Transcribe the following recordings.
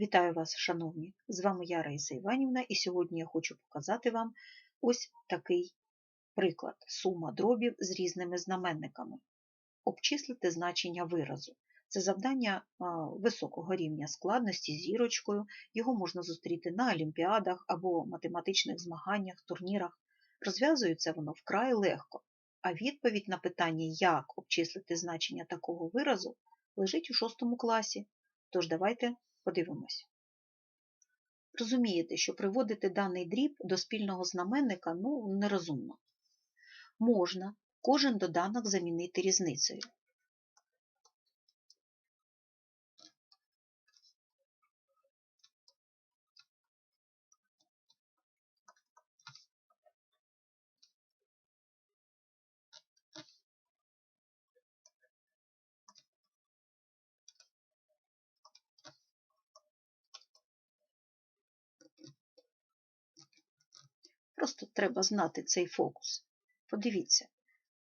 Вітаю вас, шановні! З вами я, Раїса Іванівна, і сьогодні я хочу показати вам ось такий приклад сума дробів з різними знаменниками. Обчислити значення виразу. Це завдання високого рівня складності зірочкою, його можна зустріти на олімпіадах або математичних змаганнях, турнірах. Розв'язується воно вкрай легко, а відповідь на питання, як обчислити значення такого виразу, лежить у шостому класі. Тож давайте подивимось. Розумієте, що приводити даний дріб до спільного знаменника ну, нерозумно. Можна кожен доданок замінити різницею. Просто треба знати цей фокус. Подивіться,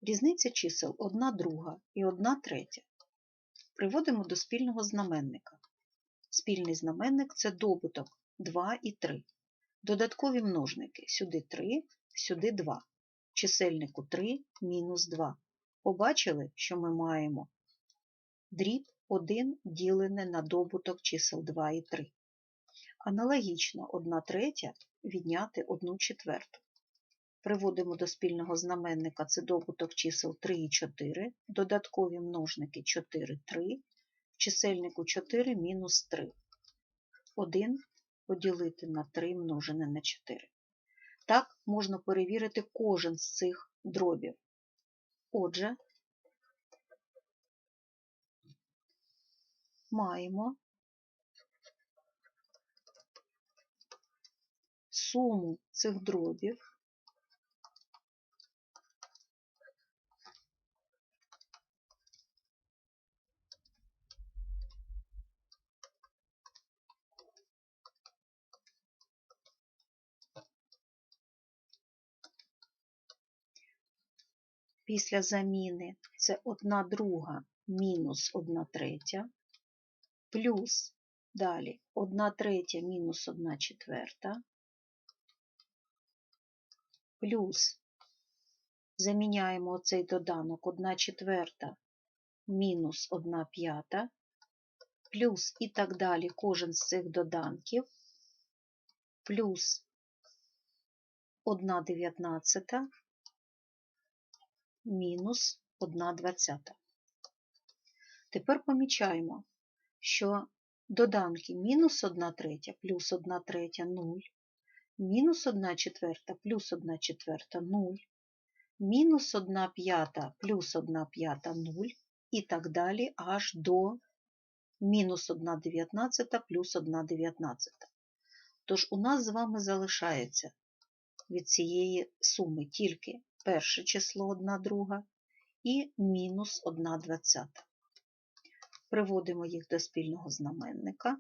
різниця чисел 1 друга і 1 третя. Приводимо до спільного знаменника. Спільний знаменник це добуток 2 і 3. Додаткові множники сюди 3, сюди 2. Чисельнику 3 мінус 2. Побачили, що ми маємо дріб 1 ділене на добуток чисел 2 і 3. Аналогічно 1 третя відняти 1 четверту. Приводимо до спільного знаменника це добуток чисел 3 і 4, додаткові множники 4, 3, в чисельнику 4 мінус 3. 1 поділити на 3 множене на 4. Так можна перевірити кожен з цих дробів. Отже, маємо суму цих дробів. Після заміни це 1 друга мінус 1 третя, плюс далі 1 третя мінус 1 четверта, плюс. Заміняємо цей доданок 1 четверта мінус 1 п'ята, плюс і так далі кожен з цих доданків, плюс 1 дев'ятнадцята. Мінус 1 двадцята. Тепер помічаємо, що доданки мінус 1 третя плюс 1 третя 0, мінус 1 четверта плюс 1 четверта 0, мінус 1 п'ята плюс 1 п'ята 0 і так далі аж до мінус 1 дев'ятнадцята плюс 1 дев'ятнадцята. Тож у нас з вами залишається від цієї суми тільки перше число 1 друга і мінус 1 двадцята. Приводимо їх до спільного знаменника.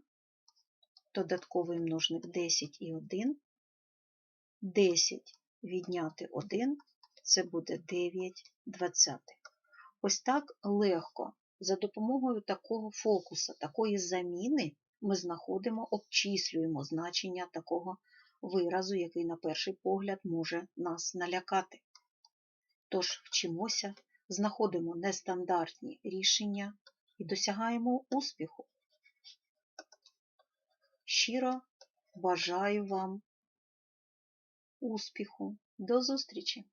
Додатковий множник 10 і 1. 10 відняти 1 це буде 9 двадцятих. Ось так легко, за допомогою такого фокуса, такої заміни, ми знаходимо, обчислюємо значення такого виразу, який, на перший погляд, може нас налякати. Тож вчимося, знаходимо нестандартні рішення і досягаємо успіху. Щиро бажаю вам успіху. До зустрічі!